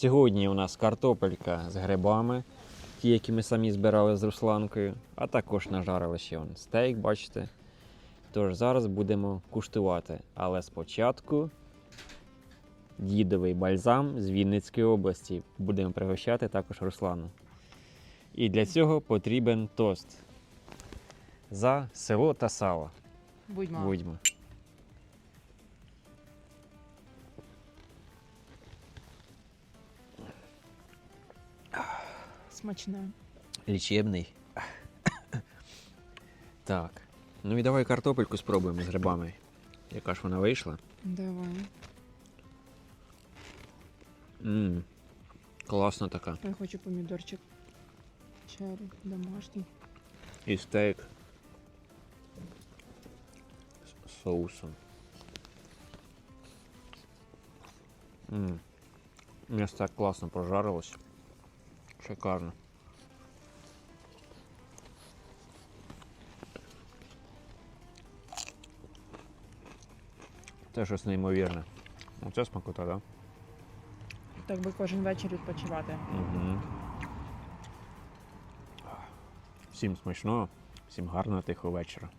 Сьогодні у нас картопелька з грибами, ті, які ми самі збирали з Русланкою, а також нажарили ще он стейк, бачите. Тож зараз будемо куштувати. Але спочатку дідовий бальзам з Вінницької області. Будемо пригощати також Руслану. І для цього потрібен тост за село та сало. Будьмо. Будьмо. Смачне. Лічебний. Так. Ну і давай картопельку спробуємо з грибами. Яка ж вона вийшла? Давай. Мм. Класна така. Я хочу помідорчик. Чері домашній. І стейк з соусом. Мм. М'ясо так класно прожарилось. Шикарно. Це щось неймовірне. Оце смакота, так? Так би кожен вечір відпочивати. Угу. Всім смачного, всім гарного тихого вечора.